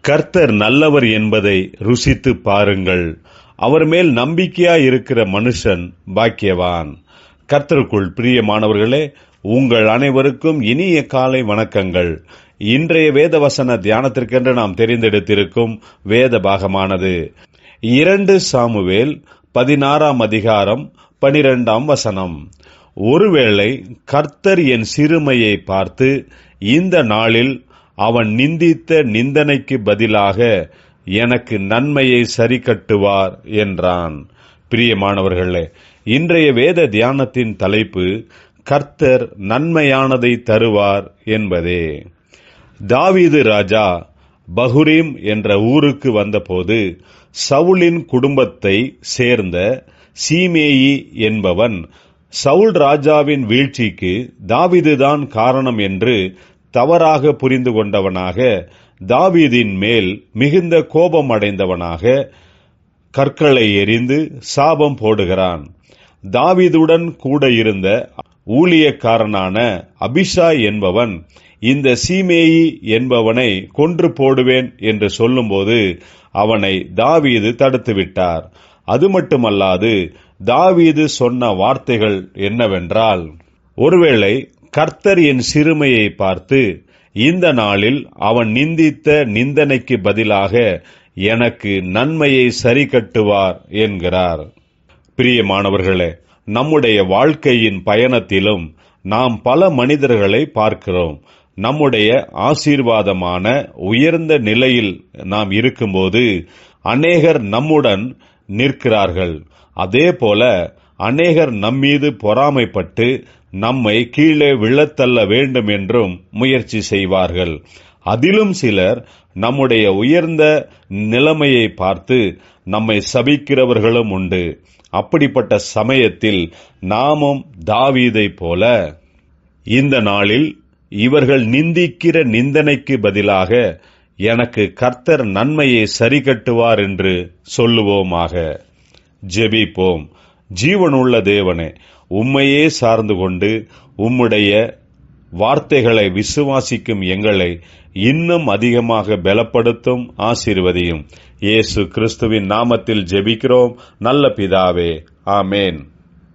கர்த்தர் நல்லவர் என்பதை ருசித்து பாருங்கள். அவர் மேல் நம்பிக்கையாய் இருக்கிற மனுஷன் பாக்கியவான். கர்த்தருக்குள் பிரியமானவர்களே உங்கள் அனைவருக்கும் இனிய காலை வணக்கங்கள். இன்றைய வேத வசன தியானத்திற்கென்று நாம் தெரிந்தெடுத்திருக்கும் வேத பாகமானது. இரண்டு சாமுவேல் பதினாறாம் அதிகாரம் பனிரெண்டாம் வசனம். ஒருவேளை கர்த்தர் என் சிறுமையை பார்த்து இந்த நாளில் அவன் நிந்தித்த நிந்தனைக்கு பதிலாக எனக்கு நன்மையை சரி கட்டுவார் என்றான். பிரியமானவர்களே இன்றைய வேத தியானத்தின் தலைப்பு கர்த்தர் நன்மையானதை தருவார் என்பதே. தாவீது ராஜா பஹுரீம் என்ற ஊருக்கு வந்தபோது சவுலின் குடும்பத்தை சேர்ந்த சீமேயி என்பவன் சவுல் ராஜாவின் வீழ்ச்சிக்கு தாவிதுதான் காரணம் என்று தவறாக புரிந்து கொண்டவனாக தாவீதின் மேல் மிகுந்த கோபம் அடைந்தவனாக கற்களை எரிந்து சாபம் போடுகிறான். தாவீதுடன் கூட இருந்த ஊழியக்காரனான அபிஷா என்பவன் இந்த சீமேயி என்பவனை கொன்று போடுவேன் என்று சொல்லும்போது அவனை தாவீது தடுத்துவிட்டார் அது மட்டுமல்லாது தாவீது சொன்ன வார்த்தைகள் என்னவென்றால் ஒருவேளை கர்த்தர் என் சிறுமையை பார்த்து இந்த நாளில் அவன் நிந்தித்த நிந்தனைக்கு பதிலாக எனக்கு நன்மையை சரி கட்டுவார் என்கிறார். பிரியமானவர்களே நம்முடைய வாழ்க்கையின் பயணத்திலும் நாம் பல மனிதர்களை பார்க்கிறோம். நம்முடைய ஆசீர்வாதமான உயர்ந்த நிலையில் நாம் இருக்கும்போது அநேகர் நம்முடன் நிற்கிறார்கள். அதே போல அநேகர் நம்மீது பொறாமைப்பட்டு நம்மை கீழே விழத்தள்ள வேண்டும் என்றும் முயற்சி செய்வார்கள். அதிலும் சிலர் நம்முடைய உயர்ந்த நிலைமையை பார்த்து நம்மை சபிக்கிறவர்களும் உண்டு. அப்படிப்பட்ட சமயத்தில் நாமும் தாவீதை போல இந்த நாளில் இவர்கள் நிந்திக்கிற நிந்தனைக்கு பதிலாக எனக்கு கர்த்தர் நன்மையை சரி கட்டுவார் என்று சொல்லுவோமாக. ஜெபிப்போம். ஜீவனுள்ள தேவனே உம்மையே சார்ந்து கொண்டு உம்முடைய வார்த்தைகளை விசுவாசிக்கும் எங்களை இன்னும் அதிகமாக பலப்படுத்தும் ஆசீர்வதியும். இயேசு கிறிஸ்துவின் நாமத்தில் ஜெபிக்கிறோம். நல்ல பிதாவே ஆமேன்.